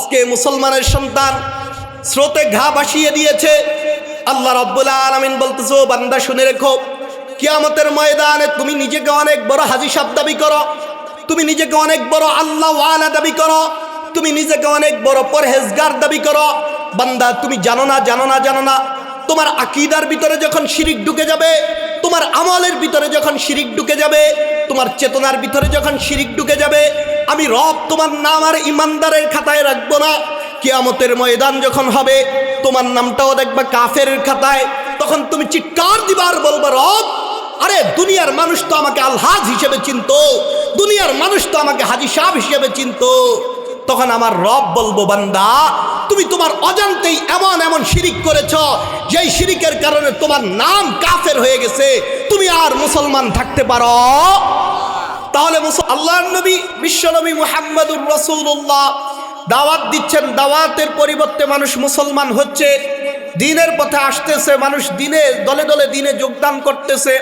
আজকে মুসলমানের সন্তান স্রোতে ঘা ভাসিয়ে দিয়েছে। আল্লাহ রব্বুল আলমিন বলতেছো বান্দা, শুনে রেখো। কিয়ামতের ময়দানে তুমি নিজেকে অনেক বড় হাজি সাহ দাবি করো। তুমি নিজেকে অনেক বড় আল্লাহ ওয়ালা দাবি করো। তুমি নিজেকে অনেক বড় পরহেজগার দাবি করো। বান্দা, তুমি জানো না জানো না জানো না। তোমার আকিদার ভিতরে যখন শিরিক ঢুকে যাবে, তোমার আমলের ভিতরে যখন শিরিক ঢুকে যাবে, তোমার চেতনার ভিতরে যখন শিরিক ঢুকে যাবে আমি রব তোমার নাম আর ইমানদারের খাতায় রাখব না। কিয়ামতের ময়দান যখন হবে, তোমার নামটাও দেখবা কাফের খাতায়। তখন তুমি চিৎকার দিবার বলবা, রব, আরে দুনিয়ার মানুষ তো আমাকে আলহাজ হিসেবে চিনতো। দুনিয়ার মানুষ তো আমাকে হাজি সাহেব হিসেবে চিনত। তখন আমার রব বলব, বান্দা, তুমি তোমার অজান্তেই এমন এমন শিরিক করেছ, যেই শিরিকের কারণে তোমার নাম কাফের হয়ে গেছে। তুমি আর মুসলমান থাকতে পারো। তাহলে আল্লাহর নবী, বিশ্বনবী মুহাম্মদুর রসুল্লাহ দাওয়াত দিচ্ছেন। দাওয়াতের পরিবর্তে মানুষ মুসলমান হচ্ছে। দিনের পথে আসতেছে, মানুষ দিনে, দলে দলে দিনে যোগদান করতেছে।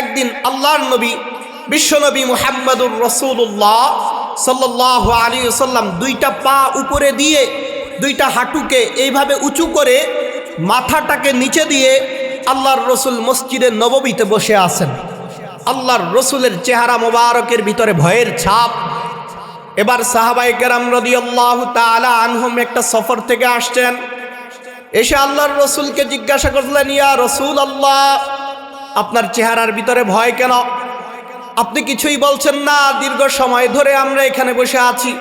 একদিন আল্লাহর নবী, বিশ্বনবী মুহাম্মদুর রসুল্লাহ সাল্লাহ আলী সাল্লাম দুইটা পা উপরে দিয়ে, দুইটা হাঁটুকে এইভাবে উঁচু করে মাথাটাকে নিচে দিয়ে আল্লাহর রসুল মসজিদের নববীতে বসে আছেন। আল্লাহর রসুলের চেহারা মোবারকের ভিতরে ভয়ের ছাপ। এবার সাহাবাই কেরাম রদি আল্লাহ তালা আনহুম একটা সফর থেকে আসছেন। এসে আল্লাহর রসুলকে জিজ্ঞাসা করলেন, ইয়া রসুল আল্লাহ আপনার চেহারার ভিতরে ভয় কেন? আপনি কিছুই বলছেন না, দীর্ঘ সময় ধরে আমরা এখানে বসে আছি।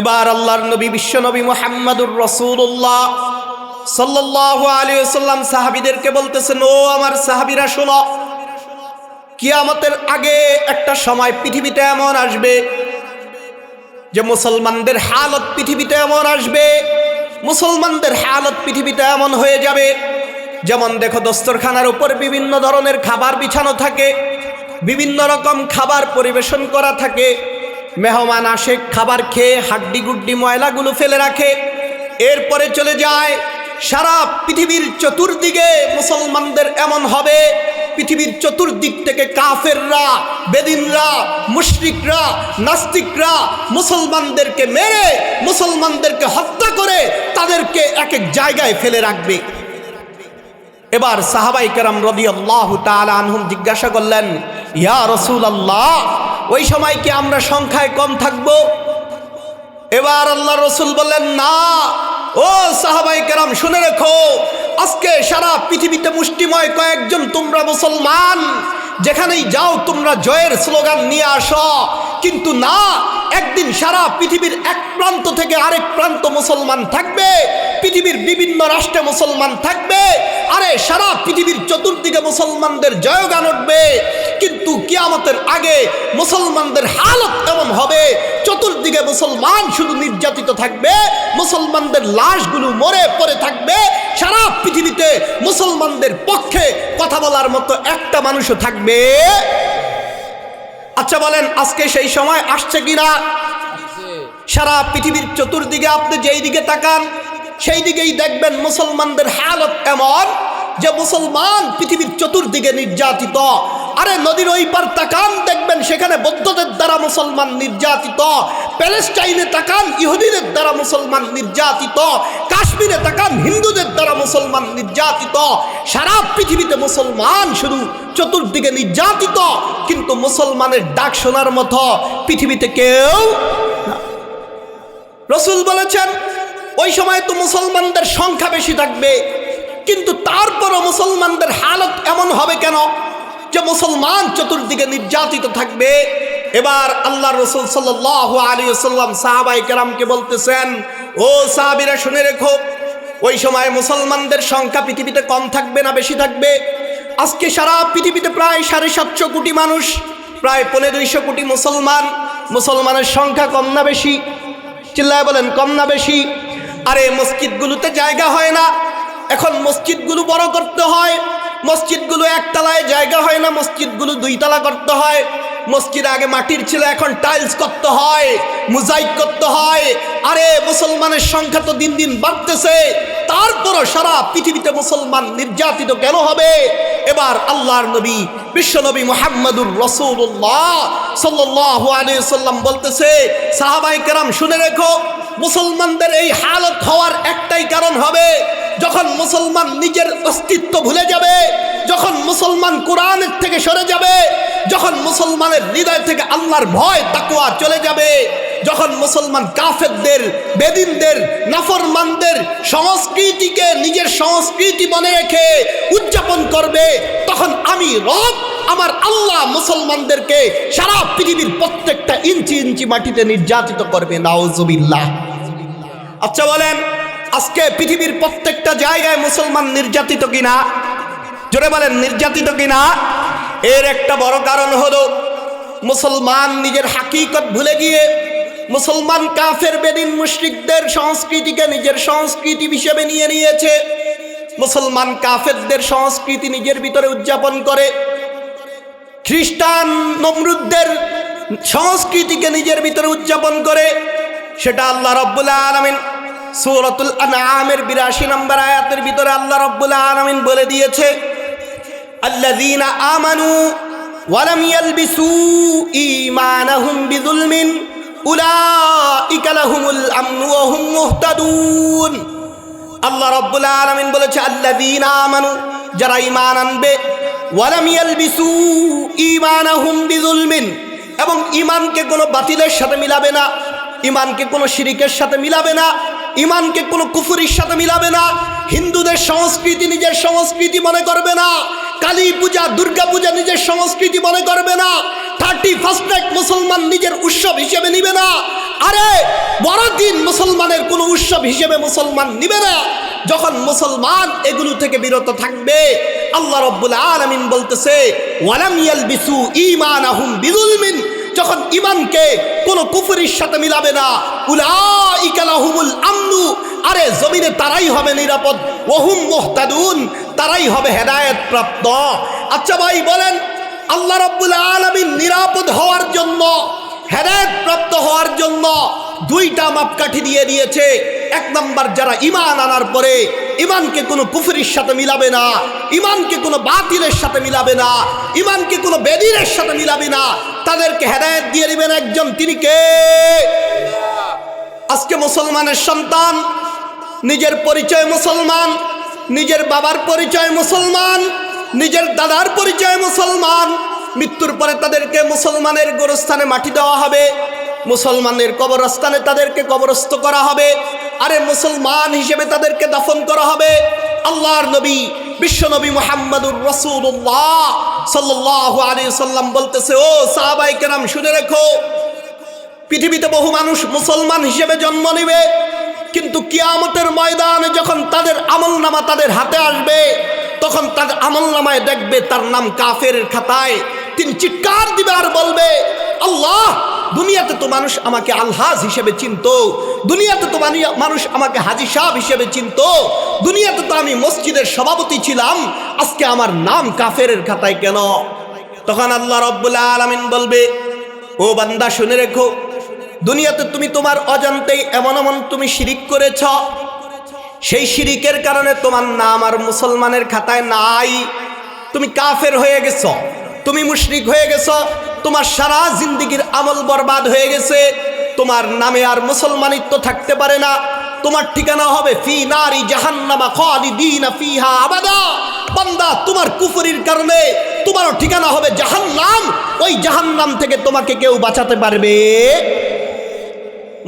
এবার আল্লাহর নবী, বিশ্ব নবী মোহাম্মদুর রসুল্লাহ সাল্লাহ আলী সাল্লাম সাহাবিদেরকে বলতেছেন, ও আমার সাহাবিরা, শোনো কিয়ামতের আগে একটা সময় পৃথিবীতে এমন আসবে যে মুসলমানদের হালত পৃথিবীতে এমন আসবে, মুসলমানদের হালত পৃথিবীতে এমন হয়ে যাবে। যেমন দেখো দস্তরখানার উপর বিভিন্ন ধরনের খাবার বিছানো থাকে, বিভিন্ন রকম খাবার পরিবেশন করা থাকে। মেহমান আসে, খাবার খেয়ে হাড্ডি গুড্ডি ময়লাগুলো ফেলে রাখে, এরপরে চলে যায় সারা পৃথিবীর চতুর্দিকে মুসলমানদের এমন হবে, পৃথিবীর চতুর্দিক থেকে কাফেররা, বেদিনরা, মুশরিকরা, নাস্তিকরা মুসলমানদেরকে মেরে, মুসলমানদেরকে হত্যা করে তাদেরকে এক এক জায়গায় ফেলে রাখবে। এবার সাহাবাই কেরাম রদি আল্লাহ আনহুম জিজ্ঞাসা করলেন, ইয়া রসুল আল্লাহ ওই সময় কি আমরা সংখ্যায় কম থাকব? এবার আল্লাহ রসুল বললেন, না ও সাহাবাই কেরাম, শুনে রেখো, আজকে সারা পৃথিবীতে মুষ্টিময় কয়েকজন তোমরা মুসলমান, যেখানেই যাও তোমরা জয়ের স্লোগান নিয়ে আসো। কিন্তু না, একদিন সারা পৃথিবীর এক প্রান্ত থেকে আরেক প্রান্ত মুসলমান থাকবে, পৃথিবীর বিভিন্ন রাষ্ট্রে মুসলমান থাকবে, আরে সারা পৃথিবীর চতুর্দিকে মুসলমানদের জয়গান উঠবে। কিন্তু কিয়ামতের আগে মুসলমানদের হালত এমন হবে, চতুর্দিকে মুসলমান শুধু নির্যাতিত থাকবে, মুসলমানদের লাশগুলো মরে পড়ে থাকবে, সারা পৃথিবীতে মুসলমানদের পক্ষে কথা বলার মতো একটা মানুষও থাকবে। আচ্ছা বলেন, আজকে সেই সময় আসছে কিনা? সারা পৃথিবীর চতুর্দিকে আপনি যেই দিকে তাকান, সেই দিকেই দেখবেন মুসলমানদের হালত এমন যে মুসলমান পৃথিবীর চতুর্দিকে নির্যাতিত। আরে নদীর ওই পার তাকান, দেখবেন সেখানে বৌদ্ধদের দ্বারা মুসলমান নির্যাতিত, প্যালেস্টাইনে তাকান, ইহুদিদের দ্বারা মুসলমান নির্যাতিত, কাশ্মীরে তাকান, হিন্দুদের দ্বারা মুসলমান নির্যাতিত। সারা পৃথিবীতে মুসলমান শুধু চতুর্দিকে নির্যাতিত, কিন্তু মুসলমানের ডাক শোনার মতো পৃথিবীতে কেউ রসুল বলেছেন, ওই সময় তো মুসলমানদের সংখ্যা বেশি থাকবে, কিন্তু তারপরও মুসলমানদের হালত এমন হবে কেন? মুসলমান চতুর্দিকে নির্যাতিত থাকবে, এবার আল্লাহ রসুল সাল্লাম সাহাবাই কেরামকে বলতেছেন, ও সাহাবিরা শুনে রেখো, ওই সময় মুসলমানদের সংখ্যা পৃথিবীতে কম থাকবে না বেশি থাকবে? আজকে সারা পৃথিবীতে প্রায় সাড়ে সাতশো কোটি মানুষ, প্রায় পনেরো দুইশো কোটি মুসলমান, মুসলমানের সংখ্যা কম না বেশি? চিল্লায় বলেন, কম না বেশি। আরে, মসজিদগুলোতে জায়গা হয় না, এখন মসজিদগুলো বড় করতে হয় মসজিদগুলো একতলায় জায়গা হয় না, মসজিদগুলো দুইতলা করতে হয়। মসজিদ আগে মাটির ছিল, এখন টাইলস করতে হয়, মুজাইক করতে হয়। আরে, মুসলমানের সংখ্যা তো দিন দিন বাড়তেছে। তারপরও সারা পৃথিবীতে মুসলমান নির্যাতিত কেন হবে? এবার আল্লাহর নবী বিশ্ব নবী মোহাম্মদুর রসুল্লাহ সাল্লাহ আলী সাল্লাম বলতেছে সাহাবাই কেরাম শুনে রেখো মুসলমানদের এই হালত হওয়ার একটাই কারণ হবে, যখন মুসলমান নিজের অস্তিত্ব ভুলে যাবে, যখন মুসলমান কোরআনের থেকে সরে যাবে, যখন মুসলমানের হৃদয় থেকে আল্লাহর ভয় তাকুয়া চলে যাবে, যখন মুসলমান কাফেরদের, বেদিনদের, নাফরমানদের সংস্কৃতিকে নিজের সংস্কৃতি মনে রেখে উদযাপন করবে, তখন আমি রব, আমার আল্লাহ মুসলমানদেরকে সারা পৃথিবীর প্রত্যেকটা ইঞ্চি ইঞ্চি মাটিতে নির্যাতিত করবে নাওজবিল্লাহ আচ্ছা বলেন, আজকে পৃথিবীর প্রত্যেকটা জায়গায় মুসলমান নির্যাতিত কিনা? জোরে বলেন, নির্যাতিত কিনা? এর একটা বড় কারণ হলো, মুসলমান নিজের হাকিকত ভুলে গিয়ে মুসলমান কাফের, বেদিন মুশরিকদের সংস্কৃতিকে নিজের সংস্কৃতি হিসেবে নিয়ে নিয়েছে। মুসলমান কাফেরদের সংস্কৃতি নিজের ভিতরে উদযাপন করে। খ্রিস্টান নমরুদদের সংস্কৃতিকে নিজের ভিতরে উদযাপন করে। সেটা আল্লাহ রব্বুল আলমিন সূরাতুল আনআমের 82 নম্বর আয়াতের ভিতরে আল্লাহ রব্বুল আলামিন বলে দিয়েছে, আল্লাযীনা আমানু ওয়া লাম ইয়ালবিসু ঈমানাহুম বিযুলমিন, উলাইকা লাহুমুল আমনু ওয়া হুম মুহতাদুন। আল্লাহ রব্বুল আলামিন বলেছে, আল্লাযীনা আমানু, যারা ঈমান আনবে, ওয়া লাম ইয়ালবিসু ঈমানাহুম বিযুলমিন। এবং ঈমানকে কোনো বাতিলের সাথে মিলাবে না ইমানকে কোনো শিরিকের সাথে মিলাবে না ইমানকে কোনো কুফুরির সাথে মিলাবে না, হিন্দুদের সংস্কৃতি নিজের সংস্কৃতি মনে করবে না, কালী পূজা, দুর্গা পূজা নিজের সংস্কৃতি মনে করবে না থার্টি ফার্স্ট নাইট মুসলমান নিজের উৎসব হিসেবে নিবে না, আরে বড়দিন মুসলমানের কোনো উৎসব হিসেবে মুসলমান নিবে না, যখন মুসলমান এগুলো থেকে বিরত থাকবে, আল্লাহ রব্বুল আলামিন বলতেছে, ওয়ালাম ইয়ালবিসু ঈমানাহুম বিযুলমিন যখন ইমানকে কোনো কুফুরির সাথে মিলাবে না উলাইকালাহুমুল আমনু, আরে জমিনে তারাই হবে নিরাপদ, ওহুম মোহতাদুন, তারাই হবে হেদায়েত প্রাপ্ত। আচ্ছা ভাই, বলেন, আল্লাহ রব্বুল আলমিন নিরাপদ হওয়ার জন্য, হেদায়ত প্রাপ্ত হওয়ার জন্য দুইটা মাপকাঠি দিয়ে দিয়েছে। এক নাম্বার যারা ইমান আনার পরে ইমানকে কোনো কুফরির সাথে মিলাবে না ইমানকে কোনো বাতিলের সাথে মিলাবে না ইমানকে কোনো বেদিনের সাথে মিলাবে না। তাদেরকে হেদায়েত দিয়ে দিবেন একজন, তিনি কে? আজকে মুসলমানের সন্তান, নিজের পরিচয় মুসলমান, নিজের বাবার পরিচয় মুসলমান, নিজের দাদার পরিচয় মুসলমান, মৃত্যুর পরে তাদেরকে মুসলমানের গোরস্থানে মাটি দেওয়া হবে। মুসলমানের কবরস্থানে তাদেরকে কবরস্থ করা হবে। আরে মুসলমান হিসেবে তাদেরকে দাফন করা হবে। আল্লাহর নবী বিশ্বনবী মোহাম্মদুর রসুল্লাহ সাল্লাহ আলী সাল্লাম বলতেছে, ও সাহাবাই কেরাম, শুনে রেখো। পৃথিবীতে বহু মানুষ মুসলমান হিসেবে জন্ম নেবে, কিন্তু কিয়ামতের ময়দানে যখন তাদের আমল নামা তাদের হাতে আসবে, তখন তাদের আমল নামায় দেখবে তার নাম কাফের খাতায়। তিনি চিৎকার দিবে আর বলবে, আল্লাহ দুনিয়াতে তো মানুষ আমাকে আলহাজ হিসেবে চিনত। দুনিয়াতে তো মানুষ আমাকে হাজি সাহেব হিসেবে চিনত। দুনিয়াতে তো আমি মসজিদের সভাপতি ছিলাম। আজকে আমার নাম কাফের খাতায় কেন? তখন আল্লাহ রব্বুল আলমিন বলবে, ও বান্দা, শুনে রেখো। দুনিয়াতে তুমি তোমার অজান্তেই এমন এমন তুমি শিরিক করেছ। সেই শিরিকের কারণে তোমার নাম আর মুসলমানের খাতায় নাই। তুমি কাফের হয়ে গেছ। তুমি মুশরিক হয়ে গেছ, তোমার সারা জিন্দিগির আমল বরবাদ হয়ে গেছে, তোমার নামে আর মুসলমানিত্ব থাকতে পারে না, তোমার ঠিকানা হবে ফি নারি জাহান্নামা খালিদিনা ফিহা আবাদা। বান্দা, তোমার কুফরির কারণে তোমারও ঠিকানা হবে জাহান্নাম, ওই জাহান্নাম থেকে তোমাকে কেউ বাঁচাতে পারবে।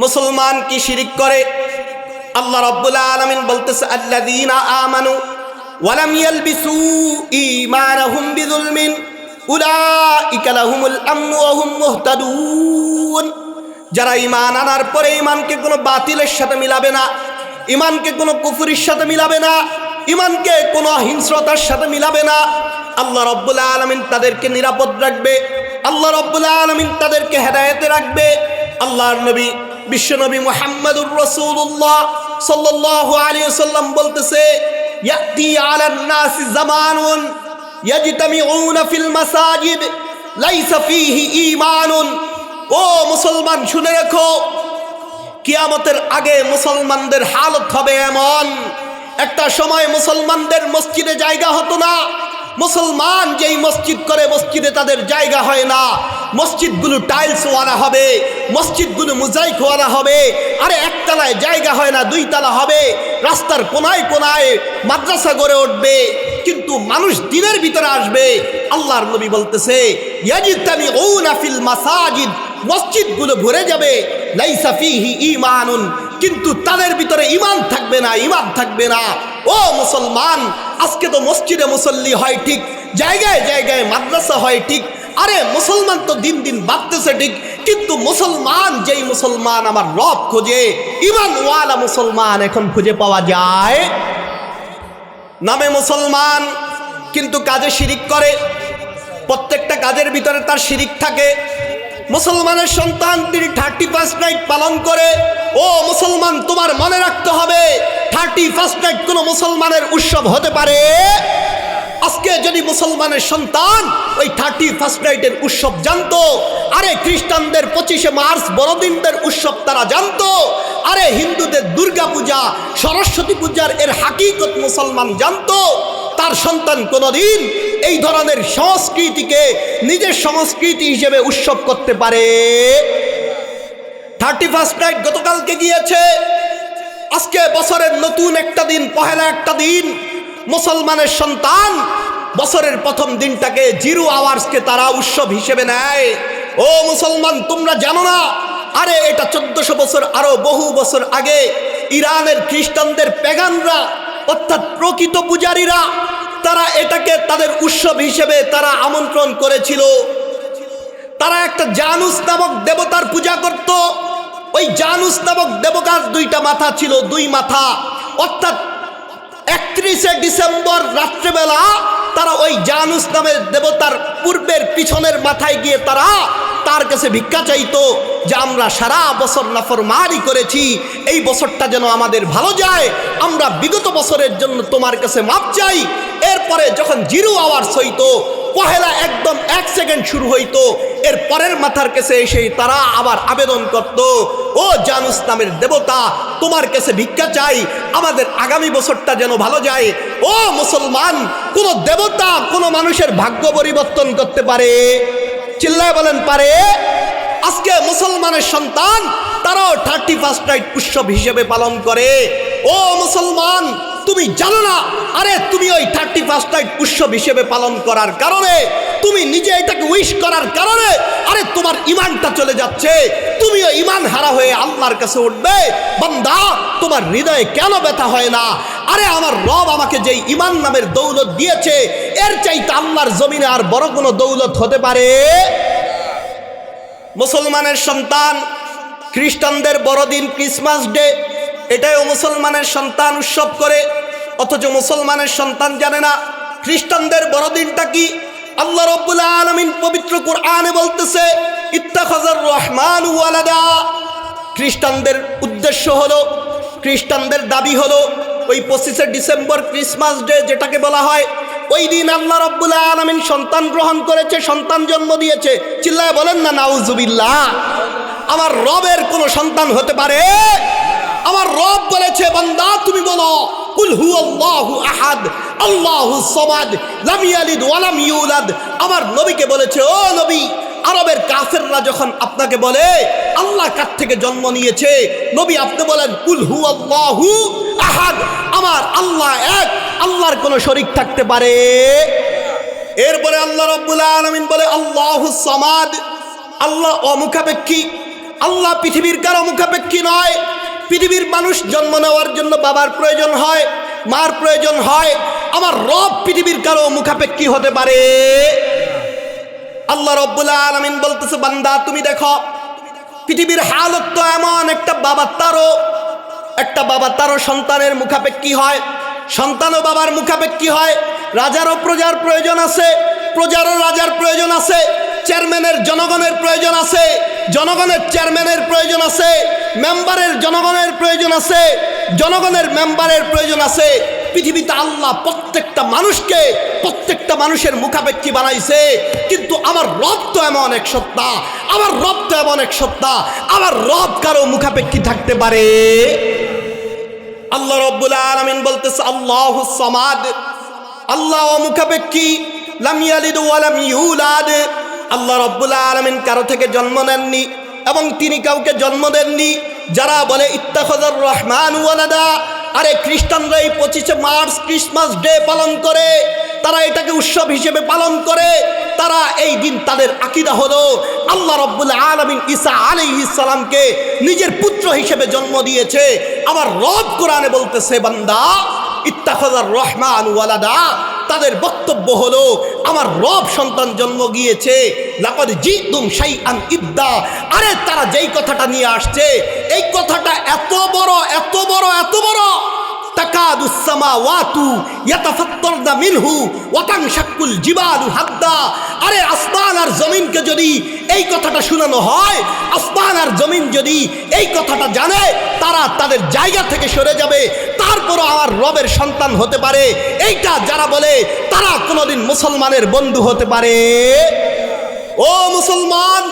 মুসলমান কি শিরিক করে? আল্লাহ রাব্বুল আলামিন বলতেছে আল্লাহ আল্লাযীনা আমানু ওয়ালাম ইয়ালবিসু ঈমানাহুম বিযুলমিন। যারা ঈমান আনার পরে ইমানকে কোনো বাতিলের সাথে মিলাবে না ইমানকে কোনো কুফুরির সাথে মিলাবে না ইমানকে কোনো হিংস্রতার সাথে মিলাবে না। আল্লাহ রব্বুল আলমিন তাদেরকে নিরাপদ রাখবে, আল্লাহ রব্বুল আলমিন তাদেরকে হেদায়েতে রাখবে। আল্লাহর নবী বিশ্বনবী মুহাম্মদুর রাসূলুল্লাহ সাল্লাল্লাহু আলাইহি সাল্লাম বলতেছে ইয়াজতামিউনা ফিল মাসাজিদ, লাইসা ফিহি ঈমানুন। ও মুসলমান, শুনে রাখো, কিয়ামতের আগে মুসলমানদের হালত হবে এমন। একটা সময় মুসলমানদের মসজিদে জায়গা হতো না। মুসলমান যেই মসজিদ করে, মসজিদে তাদের জায়গা হয় না। মসজিদগুলো টাইলস ওয়ালা হবে, মসজিদগুলো মোজাইক ওয়ালা হবে, আরে একতলায় জায়গা হয় না দুই তালা হবে, রাস্তার কোনায় কোনায় মাদ্রাসা গড়ে উঠবে, কিন্তু মানুষ দিনের ভিতরে আসবে। আল্লাহর নবী বলতেছে ইয়াজিতামি ওনা ফিল মাসাজিদ মসজিদগুলো ভরে যাবে, লাইসা ফিহি ঈমানুন, কিন্তু তাদের ভিতরে ইমান থাকবে না ইমান থাকবে না। ও মুসলমান, আজকে তো মসজিদে মুসল্লি হয় ঠিক, জায়গায় জায়গায় মাদ্রাসা হয় ঠিক আরে, মুসলমান তো দিন দিন বাড়তেছে ঠিক, কিন্তু মুসলমান যেই মুসলমান আমার রব খোঁজে ইমান ওয়ালা মুসলমান এখন খুঁজে পাওয়া যায়। নামে মুসলমান, কিন্তু কাজে শিরিক করে, প্রত্যেকটা কাজের ভিতরে তার শিরিক থাকে। মুসলমানের সন্তান, তিনি থার্টি ফার্স্ট নাইট পালন করে, ও মুসলমান, তোমার মনে রাখতে হবে থার্টি ফার্স্ট নাইট কোনো মুসলমানের উৎসব হতে পারে। আজকে যদি মুসলমানের সন্তান ওই থার্টি ফার্স্ট নাইটের উৎসব জানতো, আরে খ্রিস্টানদের পঁচিশে মার্চ, বড়দিনদের উৎসব তারা জানতো, আরে হিন্দুদের দুর্গা পূজা সরস্বতী পূজার এর হাকিকত মুসলমান জানতো, তার সন্তান কোনোদিন এই ধরনের সংস্কৃতিকে নিজের সংস্কৃতি হিসেবে উৎসব করতে পারে। থার্টি ফার্স্ট নাইট গতকালকে গিয়েছে। আজকে বছরের নতুন একটা দিন, পহেলা একটা দিন মুসলমানের সন্তান বছরের প্রথম দিনটাকে জিরো আওয়ার্সকে তারা উৎসব হিসেবে নেয়। ও মুসলমান, তোমরা জানো না? আরে, এটা চোদ্দশো বছর, আরও বহু বছর আগে ইরানের খ্রিস্টানদের পেগানরা অর্থাৎ প্রকৃত পূজারীরা, তারা এটাকে তাদের উৎসব হিসেবে তারা আমন্ত্রণ করেছিল। তারা একটা জানুস নামক দেবতার পূজা করত। ওই জানুস নামক দেবতার দুইটা মাথা ছিল, দুই মাথা। অর্থাৎ একত্রিশে ডিসেম্বর রাত্রেবেলা তারা ওই জানুস নামের দেবতার পূর্বের পিছনের মাথায় গিয়ে তারা তার কাছে ভিক্ষা চাইতো যে আমরা সারা বছর নাফরমারি করেছি, এই বছরটা যেন আমাদের ভালো যায়, আমরা বিগত বছরের জন্য তোমার কাছে মাপ চাই। এরপরে যখন জিরো আওয়ার্স হইতো পহেলা একদম এক সেকেন্ড শুরু হইতো। এর পরের মাথার কাছে এসে তারা আবার আবেদন করত, ও জানুস নামের দেবতা, তোমার কাছে ভিক্ষা চাই, আমাদের আগামী বছরটা যেন ভালো যায়। ও মুসলমান, কোন দেবতা, কোন মানুষের ভাগ্য পরিবর্তন করতে পারে। চিল্লায় বলেন, পারে। আজকে মুসলমানের সন্তান, তারাও থার্টি ফার্স্ট নাইট উৎসব হিসেবে পালন করে। ও মুসলমান তুমি জানো না? আরে, তুমি ওই থার্টি ফার্স্ট নাইট উৎসব হিসেবে পালন করার কারণে, তুমি নিজে এটাকে উইশ করার কারণে, আরে, তোমার ইমানটা চলে যাচ্ছে। তুমিও ইমান হারা হয়ে আল্লাহর কাছে উঠবে। বান্দা, তোমার হৃদয়ে কেন ব্যথা হয় না? আরে, আমার রব আমাকে যেই ইমান নামের দৌলত দিয়েছে, এর চাইতে আল্লাহর জমিনে আর বড় কোনো দৌলত হতে পারে? মুসলমানের সন্তান, খ্রিস্টানদের বড়দিন, ক্রিসমাস ডে এটাও মুসলমানের সন্তান উৎসব করে। অথচ মুসলমানের সন্তান জানে না, খ্রিস্টানদের বড়দিনটা কি? আল্লাহ রব্বুল আলমিন পবিত্র কোরআনে বলতেছে ইত্তাখাজার রহমান ওয়ালাদা। খ্রিস্টানদের উদ্দেশ্য হলো, খ্রিস্টানদের দাবি হলো, ওই পঁচিশে ডিসেম্বর ক্রিসমাস ডে যেটাকে বলা হয়, ওই দিন আল্লাহ রব্বুল আলমিন সন্তান গ্রহণ করেছে, সন্তান জন্ম দিয়েছে। চিল্লায় বলেন না, নাউজুবিল্লাহ। আমার রবের কোনো সন্তান হতে পারে? আমার রব বলেছে, বান্দা, তুমি বলো, কুল হু আল্লাহু আহাদ, আল্লাহু সমাদ, লাম ইয়ালিদ ওয়া লাম ইউলাদ। আমার নবীকে বলেছে, ও নবী, আরবের কাফেররা যখন আপনাকে বলে, আল্লাহ কার থেকে জন্ম নিয়েছে? নবী আপনি বলেন, কুল হু আল্লাহু আহাদ। আমার আল্লাহ এক, আল্লাহর কোনো শরিক থাকতে পারে। এরপরে আল্লাহ রব্বুল আলমিন বলে, আল্লাহু সমাদ, আল্লাহ অমুখাপেক্ষী, আল্লাহ পৃথিবীর কারও মুখাপেক্ষী নয়। পৃথিবীর মানুষ জন্ম নেওয়ার জন্য বাবার প্রয়োজন হয়, মার প্রয়োজন হয়, আমার রব পৃথিবীর কারও মুখাপেক্ষী হতে পারে? আল্লাহ রব্বুল আলমিন বলতেছে, বান্দা, তুমি দেখো, পৃথিবীর হালত তো এমন, একটা বাবা তারও, একটা বাবা তারও সন্তানের মুখাপেক্ষী হয়, সন্তানও বাবার মুখাপেক্ষী হয়, রাজারও প্রজার প্রয়োজন আছে, প্রজারও রাজার প্রয়োজন আছে, চেয়ারম্যানের, জনগণের প্রয়োজন আছে জনগণের চেয়ারম্যানের প্রয়োজন আছে মেম্বারের জনগণের প্রয়োজন আছে, জনগণের মেম্বারের প্রয়োজন আছে। পৃথিবীতে আল্লাহ প্রত্যেকটা মানুষকে প্রত্যেকটা মানুষের মুখাপেক্ষী বানাইছে, কিন্তু আমার রব তো এমন এক সত্তা, আমার রব তো এমন এক সত্তা, আমার রব কারও মুখাপেক্ষী থাকতে পারে। আল্লাহ রব্বুল আলমিন বলতেছে, আল্লাহ সমাদ। আল্লাহ মুখাপেক্ষী লাম ইয়ালিদ ওয়া লাম ইউলাদ। আল্লাহ রব্বুল্লাহ আলমিন কারও থেকে জন্ম নেননি এবং তিনি কাউকে জন্ম দেননি। যারা বলে ইত্তাফাজার রহমান ওয়ালাদা। আরে, খ্রিস্টানরা এই পঁচিশে মার্চ ক্রিসমাস ডে পালন করে। তারা এটাকে উৎসব হিসেবে পালন করে। তারা এই দিন তাদের আকিদা হলো, আল্লাহ রব্বুল আলমিন ঈসা আলী ইসালামকে নিজের পুত্র হিসেবে জন্ম দিয়েছে। আবার রব কোরআনে বলতেছে, বান্দা ইত্তাফাজার রহমান ওয়ালাদা, তাদের বক্তব্য হলো, আমার রব সন্তান জন্ম গিয়েছে আরে তারা যেই কথাটা নিয়ে আসছে, এই কথাটা এত বড় এত বড় এত বড়। তাকাদু সামাওয়াতু ইয়াতাফাত্তারনা মিনহু ওয়া তানশাক্কুল জিবালু হাদ্দা। আরে আসমান আর জমিনকে যদি এই কথাটা শোনানো হয়, আসমান আর জমিন যদি এই কথাটা জানে, তারা তাদের জায়গা থেকে সরে যাবে, তারপরও আমার রবের সন্তান হতে পারে। এইটা যারা বলে, তারা কোনোদিন মুসলমানের বন্ধু হতে পারে। ও মুসলমান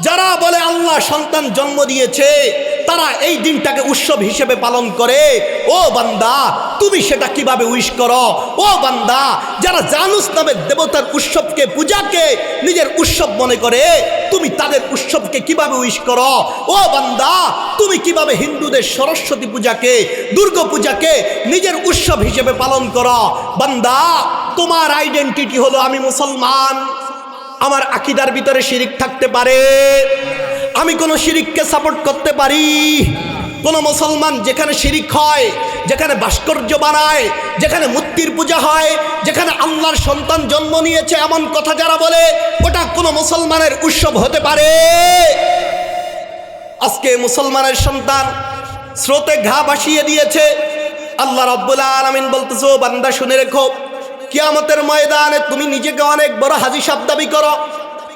যারা বলে আল্লাহ সন্তান জন্ম দিয়েছে, তারা এই দিনটাকে উৎসব হিসেবে পালন করে। ও বান্দা, তুমি সেটা কীভাবে উইশ করো? ও বান্দা, যারা জানুস নামের দেবতার উৎসবকে, পূজাকে নিজের উৎসব মনে করে, তুমি তাদের উৎসবকে কীভাবে উইশ করো? ও বান্দা, তুমি কীভাবে হিন্দুদের সরস্বতী পূজাকে, দুর্গা পূজাকে নিজের উৎসব হিসেবে পালন করো? বান্দা, তোমার আইডেন্টিটি হলো আমি মুসলমান। আমার আকিদার ভিতরে শিরিক থাকতে পারে। আমি কোন শিরিককে সাপোর্ট করতে পারি। কোন মুসলমান যেখানে শিরিক হয়, যেখানে ভাস্কর্য বানায়, যেখানে মূর্তির পূজা হয়, যেখানে আল্লাহর সন্তান জন্ম নিয়েছে এমন কথা যারা বলে, ওটা কোনো মুসলমানের উৎসব হতে পারে। আজকে মুসলমানের সন্তান স্রোতে ঘা ভাসিয়ে দিয়েছে। আল্লাহ রব্বুল্লাহ আলমিন বলতেছো বান্দা, শুনে রেখো। কিয়ামতের ময়দানে তুমি নিজেকে অনেক বড় হাজি সাহ দাবি করো।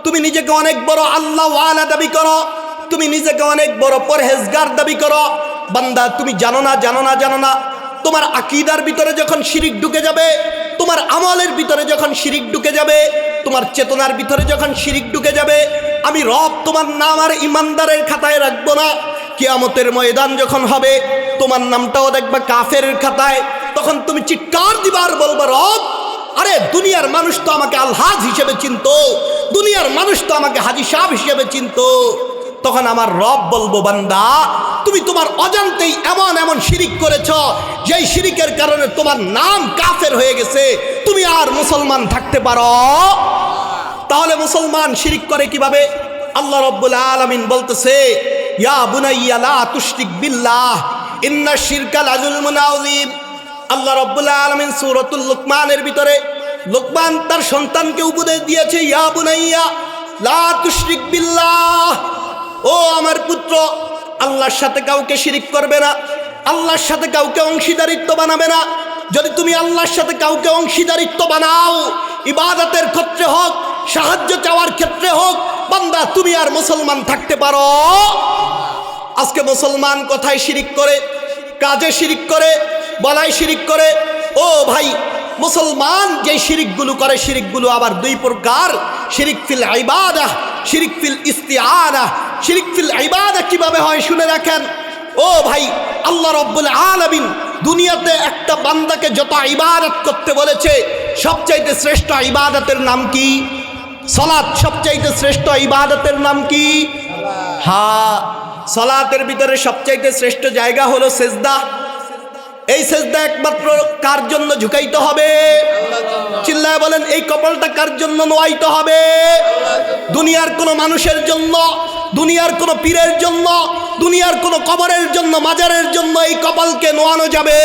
তুমি নিজেকে অনেক বড় আল্লাহ ওয়ালা দাবি করো। তুমি নিজেকে অনেক বড় পরহেজগার দাবি করো। বান্দা, তুমি জানো না জানো না জানো না। তোমার আকিদার ভিতরে যখন শিরিক ঢুকে যাবে, তোমার আমলের ভিতরে যখন শিরিক ঢুকে যাবে, তোমার চেতনার ভিতরে যখন শিরিক ঢুকে যাবে, আমি রব তোমার নাম আর ইমানদারের খাতায় রাখব না। কিয়ামতের ময়দান যখন হবে, তোমার নামটাও দেখবা কাফের খাতায়। তখন তুমি চিৎকার দিবার বলব, রব আরে, দুনিয়ার মানুষ তো আমাকে আলহাজ হিসেবে চিনত। দুনিয়ার মানুষ তো আমাকে হাজি সাহ হিসেবে চিনত। তখন আমার রব বলব, বান্দা, তুমি তোমার অজান্তেই এমন এমন শিরিক করেছ, যেই শিরিকের কারণে তোমার নাম কাফের হয়ে গেছে। তুমি আর মুসলমান থাকতে পারো। তাহলে মুসলমান শিরিক করে কীভাবে? আল্লাহ রব্বুল আলামিন বলতেছে, ইয়া বুনাইয়া, লা তুশরিক বিল্লাহ, ইন্না শিরকা লাযুলমুন আযীম। আল্লাহ রব্বুল আলমিন সুরতুল লুকমানের ভিতরে, লোকমান তার সন্তানকে উপদেশ দিয়েছে, ইয়া বুনাইয়া, লা তুশরিক বিল্লাহ। ও আমার পুত্র, আল্লাহর সাথে কাউকে শিরিক করবে না, আল্লাহর সাথে কাউকে অংশীদারিত্ব বানাবে না। যদি তুমি আল্লাহর সাথে কাউকে অংশীদারিত্ব বানাও, ইবাদতের ক্ষেত্রে হোক, সাহায্য চাওয়ার ক্ষেত্রে হোক, বান্দা, তুমি আর মুসলমান থাকতে পারো। আজকে মুসলমান কথায় শিরিক করে কাজে শিরিক করে, বলায় শিরিক করে, ও ভাই, মুসলমান যে শিরিকগুলো করে, শিরিকগুলো আবার দুই প্রকার। শিরিক ফিল ইবাদা, শিরিক ফিল ইস্তিআনা শিরিক ফিল ইবাদা কীভাবে হয় শুনে রাখেন? ও ভাই, আল্লাহ রব্বুল আলামিন দুনিয়াতে একটা বান্দাকে যত ইবাদত করতে বলেছে, সবচাইতে শ্রেষ্ঠ ইবাদতের নাম কি? সলাৎ সবচাইতে শ্রেষ্ঠ ইবাদতের নাম কি? হ্যাঁ সলাতের ভিতরে সবচাইতে শ্রেষ্ঠ জায়গা হলো সেজদা। এই সেজদা একমাত্র কার জন্য ঝুঁকাইতে হবে? চিল্লায় বলেন, এই কপালটা কার জন্য নোয়াইতে হবে? দুনিয়ার কোনো মানুষের জন্য, দুনিয়ার কোনো পীরের জন্য, দুনিয়ার কোনো কবরের জন্য, মাজারের জন্য এই কপালকে নোয়ানো যাবে?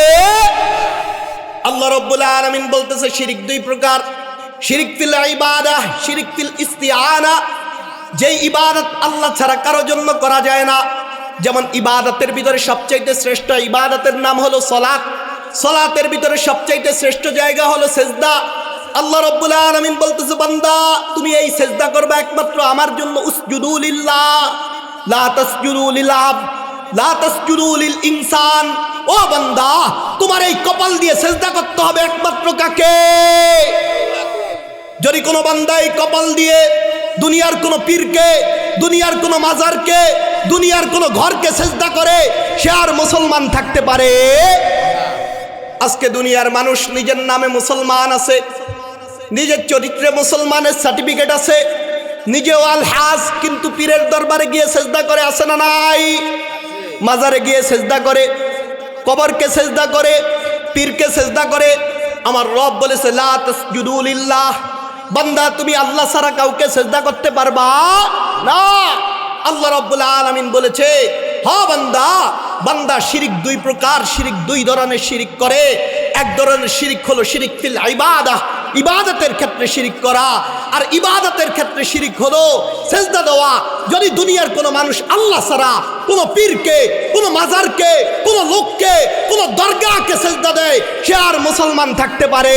আল্লাহ রব্বুল আলামিন বলতেছে, শিরিক দুই প্রকার। শিরিক ফিল ইবাদা, শিরিক ফিল ইস্তিআনা যেই ইবাদত আল্লাহ ছাড়া কারও জন্য করা যায় না, যেমন ইবাদতের ভিতরে সবচাইতে শ্রেষ্ঠ ইবাদতের নাম হলো সলাৎ। সলাতের ভিতরে সবচাইতে শ্রেষ্ঠ জায়গা হলো সেজদা। আল্লাহ রব্বুল আলামিন বলতেছে, বান্দা, তুমি এই সেজদা করবে একমাত্র আমার জন্য, উসজুদু লিল্লাহ। লা তাসজুদু লিল আব, লা তাসজুদু লিল ইনসান। ও বান্দা, তোমার এই কপাল দিয়ে সেজদা করতে হবে একমাত্র কাকে? যদি কোনো বান্দা এই কপাল দিয়ে দুনিয়ার কোনো পীরকে, দুনিয়ার কোনো মাজারকে, দুনিয়ার কোনো ঘরকে সেজদা করে, সে আর মুসলমান থাকতে পারে। আজকে দুনিয়ার মানুষ নিজের নামে মুসলমান আছে, নিজের চরিত্রে মুসলমানের সার্টিফিকেট আছে, নিজেও আলহাজ, কিন্তু পীরের দরবারে গিয়ে সেজদা করে আসে না নাই? মাজারে গিয়ে সেজদা করে, কবরকে সেজদা করে, পীরকে সেজদা করে, আমার রব বলেছে, লা তাসজুদুলিল্লাহ বান্দা, তুমি আল্লাহ ছাড়া কাউকে সেজদা করতে পারবা? না। আল্লাহ রব্বুল আলামিন বলেছে, হ বান্দা বান্দা শিরিক দুই প্রকার, শিরিক দুই ধরনের শিরিক করে। এক ধরনের শিরিক হলো শিরিক ফিল ইবাদতের ক্ষেত্রে শিরিক করা। আর ইবাদতের ক্ষেত্রে শিরিক হলো সেজদা দেওয়া। যদি দুনিয়ার কোনো মানুষ আল্লাহ ছাড়া, কোনো পীরকে, কোনো মাজারকে, কোনো লোককে, কোনো দরগাকে সেজদা দেয়, সে আর মুসলমান থাকতে পারে?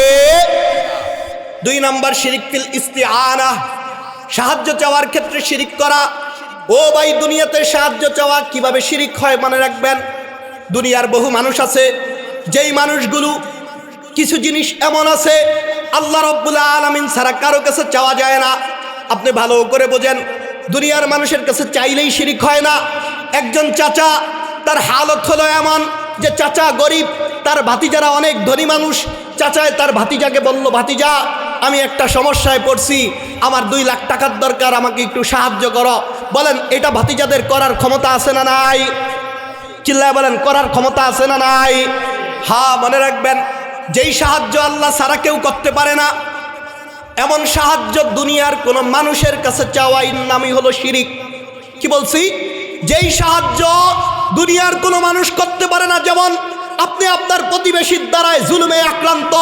দুই নম্বর শিরিক ফিল ইস্তিআনা, সাহায্য চাওয়ার ক্ষেত্রে শিরিক করা। ও ভাই, দুনিয়াতে সাহায্য চাওয়া কীভাবে শিরিক হয় মনে রাখবেন? দুনিয়ার বহু মানুষ আছে, যেই মানুষগুলো কিছু জিনিস এমন আছে, আল্লাহ রব্বুল আলমিন ছাড়া কারও কাছে চাওয়া যায় না। আপনি ভালো করে বোঝেন, দুনিয়ার মানুষের কাছে চাইলেই শিরিক হয় না। একজন চাচা, তার হালত হলো এমন যে চাচা গরিব, তার ভাতিজারা অনেক ধনী মানুষ। চাচায় তার ভাতিজাকে বলল, ভাতিজা আমি একটা সমস্যায় পড়ছি। আমার দুই লাখ টাকার দরকার, আমাকে একটু সাহায্য করো। বলেন, এটা ভাতিজাদের করার ক্ষমতা আছে না নাই? চিল্লায় বলেন, করার ক্ষমতা আছে না নাই? হা, মনে রাখবেন, যেই সাহায্য আল্লাহ সারা কেউ করতে পারে না, এমন সাহায্য দুনিয়ার কোনো মানুষের কাছে চাওয়াই নামই হলো শিরিক। কি বলছি? যেই সাহায্য দুনিয়ার কোনো মানুষ করতে পারে না, যেমন আপনি আপনার প্রতিবেশীর দ্বারায় জুলুমে আক্রান্ত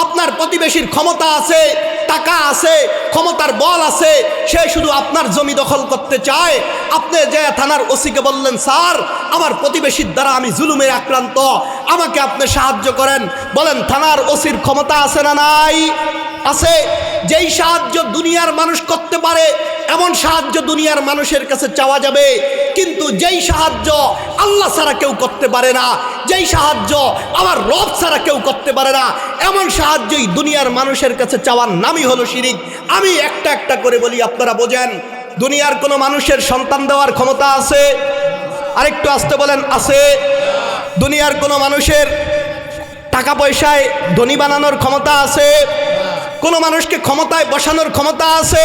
আপনার প্রতিবেশীর ক্ষমতা আছে, টাকা আছে, ক্ষমতার বল আছে, সে শুধু আপনার জমি দখল করতে চায়। আপনি যে থানার ওসিকে বললেন, স্যার, আমার প্রতিবেশীর দ্বারা আমি জুলুমে আক্রান্ত। আমাকে আপনি সাহায্য করেন। বলেন, থানার ওসির ক্ষমতা আছে না নাই? আছে। যেই সাহায্য দুনিয়ার মানুষ করতে পারে, এমন সাহায্য দুনিয়ার মানুষের কাছে চাওয়া যাবে। কিন্তু যেই সাহায্য আল্লাহ ছাড়া কেউ করতে পারে না, যেই সাহায্য আমার রব ছাড়া কেউ করতে পারে না, এমন সাহায্যই দুনিয়ার মানুষের কাছে চাওয়ার নামই হলো শিরিক। আমি একটা একটা করে বলি, আপনারা বোঝেন, দুনিয়ার কোনো মানুষের সন্তান দেওয়ার ক্ষমতা আছে? আরেকটু আসতে বলেন, আছে। দুনিয়ার কোনো মানুষের টাকা পয়সায় ধনী বানানোর ক্ষমতা আছে? কোনো মানুষকে ক্ষমতায় বসানোর ক্ষমতা আছে?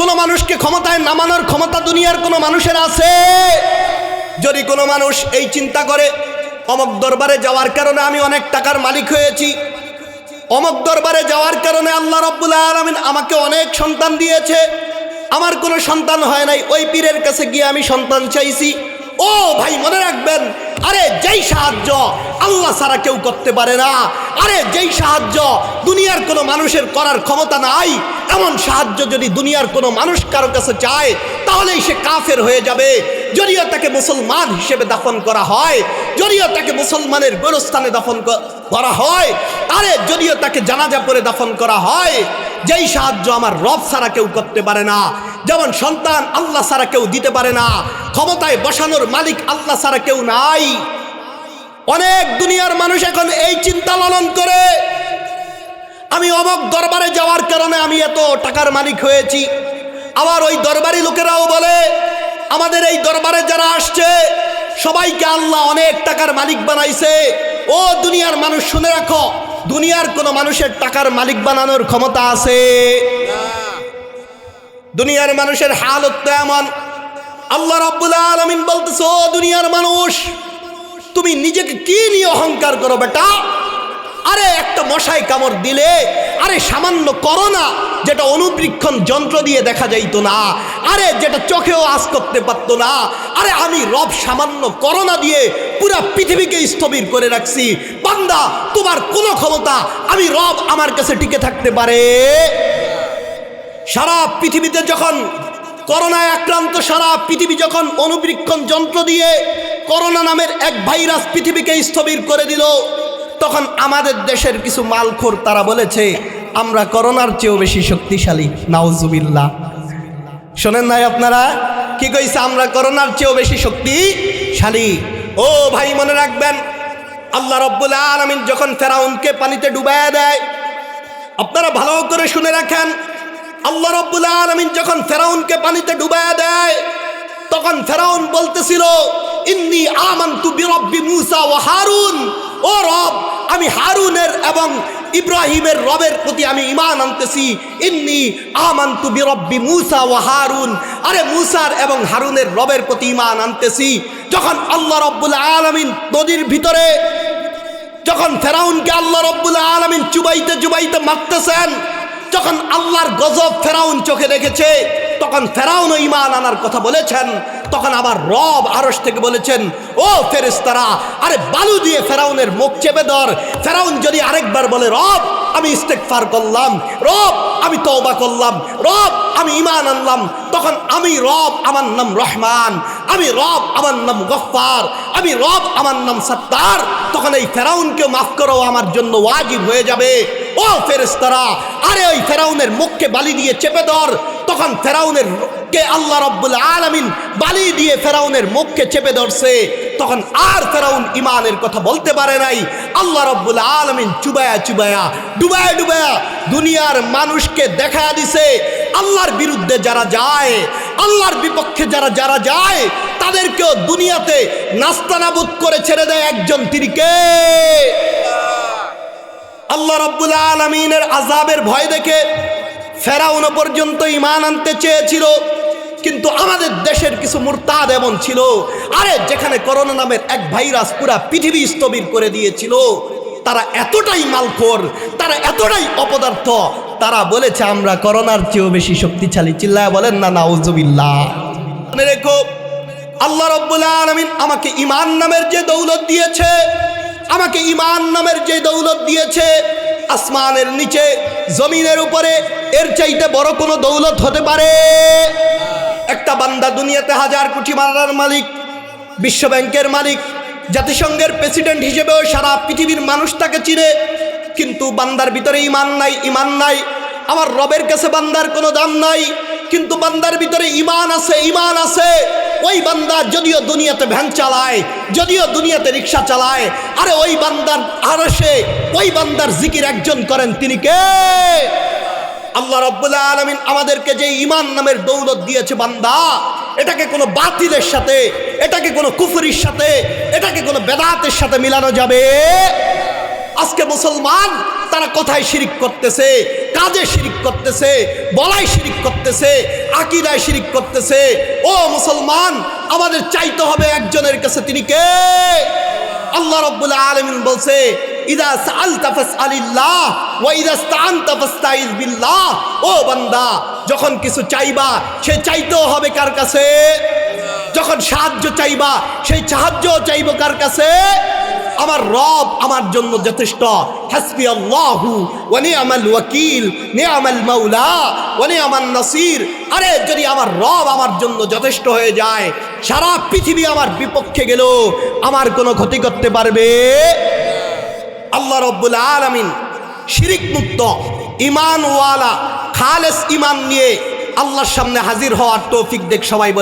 কোনো মানুষকে ক্ষমতায় নামানোর ক্ষমতা দুনিয়ার কোনো মানুষের আছে? যদি কোনো মানুষ এই চিন্তা করে, অমক দরবারে যাওয়ার কারণে আমি অনেক টাকার মালিক হয়েছি, অমক দরবারে যাওয়ার কারণে আল্লাহ রব্বুল আলমিন আমাকে অনেক সন্তান দিয়েছে, আমার কোনো সন্তান হয় নাই, ওই পীরের কাছে গিয়ে আমি সন্তান চাইছি। ও ভাই, মনে রাখবেন, আরে যেই সাহায্য আল্লাহ ছাড়া কেউ করতে পারে না, আরে যেই সাহায্য দুনিয়ার কোনো মানুষের করার ক্ষমতা নাই, এমন সাহায্য যদি দুনিয়ার কোনো মানুষ কারও কাছে চায়, তাহলেই সে কাফের হয়ে যাবে। যদিও তাকে মুসলমান হিসেবে দাফন করা হয় যদিও তাকে মুসলমানের গোরস্থানে দাফন করা হয়, আরে যদিও তাকে জানাজা করে দাফন করা হয় যেই সাহায্য আমার রব ছাড়া কেউ করতে পারে না, যেমন সন্তান আল্লাহ ছাড়া কেউ দিতে পারে না, ক্ষমতায় বসানোর মালিক আল্লাহ ছাড়া কেউ নাই। অনেক দুনিয়ার মানুষ এখন এই চিন্তা লালন করে। আমি অমক দরবারে যাওয়ার কারণে আমি এত টাকার মালিক হয়েছি। আবার ওই দরবারি লোকেরাও বলে, আমাদের এই দরবারে যারা আসছে, সবাইকে আল্লাহ অনেক টাকার মালিক বানাইছে। ও দুনিয়ার মানুষ, শুনে রাখো দুনিয়ার কোন মানুষের টাকার মালিক বানানোর ক্ষমতা আছে? দুনিয়ার মানুষের হালত তেমন এমন। আল্লাহ রাব্বুল আলামিন বলতেছে দুনিয়ার মানুষ, তুমি নিজেকে কি নিয়ে অহংকার করো বেটা? মশাই কামড় দিলে, আরে সামান্য করোনা, যেটা অনুবৃক্ষণ যন্ত্র দিয়ে দেখা যাইতো না, আরে যেটা চোখেও আজ করতে পারতো না, আরে আমি রব সামান্য করোনা দিয়ে পুরা পৃথিবীকে স্থবির করে রাখছি। বান্দা, তোমার কোনো ক্ষমতা, আমি রব আমার কাছে টিকে থাকতে পারে। সারা পৃথিবীতে যখন করোনায় আক্রান্ত, সারা পৃথিবী যখন অনুবৃক্ষণ যন্ত্র দিয়ে করোনা নামের এক ভাইরাস পৃথিবীকে স্থবির করে দিল তখন আমাদের দেশের কিছু মালখোর তারা বলেছে, আমরা করোনার চেয়েও বেশি শক্তিশালী, নাউজুবিল্লাহ। শোনেন নাই আপনারা? কি কইছে? আমরা করোনার চেয়েও বেশি শক্তিশালী। ও ভাই, মনে রাখবেন, আল্লাহ রব্বুল আলমিন যখন ফেরাউনকে পানিতে ডুবাইয়া দেয়, আপনারা ভালো করে শুনে রাখেন, আল্লাহ রব্বুল আলমিন যখন ফেরাউনকে পানিতে ডুবাইয়া দেয়, তখন ফেরাউন বলতেছিল, ইন্নি বিরব্বি মুসা ও হারুন। ও রব, আমি হারুনের এবং ইব্রাহিমের রবের প্রতি আমি ইমান আনতেছি। ইন্নি আমান্তু বিরব্বি মুসা ও হারুন। আরে মুসার এবং হারুনের রবের প্রতি ইমান আনতেছি। যখন আল্লাহ রব্বুল আলমিন নদীর ভিতরে, যখন ফেরাউনকে আল্লাহ রব্বুল আলমিন চুবাইতে চুবাইতে মারতেছেন, যখন আল্লাহর গজব ফেরাউন চোখে রেখেছে তখন ফেরাউনও ইমান আনার কথা বলেছেন। তখন আবার রব আরস থেকে বলেছেন, ও ফেরেস্তারা আরে বালু দিয়ে ফেরাউনের মুখ চেপে ধর। ফেরাউন যদি আরেকবার বলে, রব, আমি ইস্তেকফার করলাম, রব, আমি তওবা করলাম, রব, আমি ইমান আনলাম, তখন আমি রব আমার নাম রহমান, আমি রব আমার নাম গফফার, আমি রব আমার নাম সত্তার। তখন এই ফেরাউনকে মাফ করো, আমার জন্য ওয়াজিব হয়ে যাবে। ও ফেরেস্তারা আরে ওই ফেরাউনের মুখকে বালি দিয়ে চেপে ধর। তখন ফেরাউনের কে আল্লাহ রব্বুল আলামিন বালি দিয়ে ফেরাউনের মুখকে চেপে ধরছে, তখন আর ফেরাউন ইমানের কথা বলতে পারে নাই। আল্লাহ রব্বুল আলামিন চুবায়া চুবায়া, ডুবায়া ডুবায়া দুনিয়ার মানুষকে দেখা দিছে, আল্লাহর বিরুদ্ধে যারা যায়, আল্লাহর বিপক্ষে যারা যারা যায়, তাদেরকেও দুনিয়াতে নাস্তানাবুদ করে ছেড়ে দেয় একজন। তিনি কে? আল্লাহ রব্বুল আলমিনের আজাবের ভয় দেখে ফেরাউন পর্যন্ত ইমান আনতে চেয়েছিল, কিন্তু আমাদের দেশের কিছু মুরতাদ এমন ছিল, আরে যেখানে করোনা নামের এক ভাইরাস পুরা পৃথিবী স্থবির করে দিয়েছিল, তারা এতটাই মালখোর, তারা এতটাই অপদার্থ, তারা বলেছে আমরা করোনার চেয়েও বেশি শক্তিশালী, চিল্লায় বলেন না, নাউজুবিল্লাহ। মনে রেখো, আল্লাহ রব্বুল আলমিন আমাকে ইমান নামের যে দৌলত দিয়েছে, আমাকে ইমান নামের যে দৌলত দিয়েছে আসমানের নিচে, জমিনের উপরে, এর চাইতে বড় কোনো দৌলত হতে পারে? একটা বান্দা দুনিয়াতে হাজার কোটি মারার মালিক বিশ্ব ব্যাংকের মালিক, জাতিসংঘের প্রেসিডেন্ট হিসেবেও সারা পৃথিবীর মানুষ তাকে চিনে। কিন্তু বান্দার ভিতরে ইমান নাই ইমান নাই। আমার রবের কাছে বান্দার কোনো দাম নাই। কিন্তু বান্দার ভিতরে ইমান আছে ইমান আছে। ওই বান্দা যদিও দুনিয়াতে ভ্যান চালায়, যদিও দুনিয়াতে রিক্সা চালায়, আরে ওই বান্দার আরও সে ওই বান্দার জিকির একজন করেন, তিনি কে? আল্লাহ রব্বুল্লাহ আলমিন আমাদেরকে যে ইমান নামের দৌলত দিয়েছে বান্দা, এটাকে কোনো বাতিলের সাথে, এটাকে কোনো কুফুরির সাথে, এটাকে কোনো বেদাতের সাথে মিলানো যাবে? আজকে মুসলমান, তারা কোথায় শিরিক করতেছে? কাজে শিরিক করতেছে বলাই শিরিক করতেছে, আকিদায় শিরিক করতেছে। ও মুসলমান, আমাদের চাইতে হবে একজনের কাছে তিনি কে? আল্লাহ রব্বুল আলমিন বলছে, ইদা সাআলতা ফাসআলিল্লাহ ওয়া ইদা ইসতাআনতা ফাসতাইজ বিল্লাহ। ও বান্দা, যখন কিছু চাইবা, সে চাইতেও হবে কার কাছে? যখন সাহায্য চাইবা, সেই সাহায্য চাইব কার কাছে? আমার রব আমার জন্য যথেষ্ট। হাসবি আল্লাহু ওয়া নি'মাল ওয়াকিল নি'মাল মাওলা ওয়া নি'মান নাসির। আরে, যদি আমার রব আমার জন্য যথেষ্ট হয়ে যায়, সারা পৃথিবী আমার বিপক্ষে গেল, আমার কোনো ক্ষতি করতে পারবে? আল্লাহ রব্বুল আলামিন শিরিক মুক্ত ইমানওয়ালা খালেস ইমান নিয়ে আল্লাহর সামনে হাজির হওয়ার তৌফিক দেখ সবাই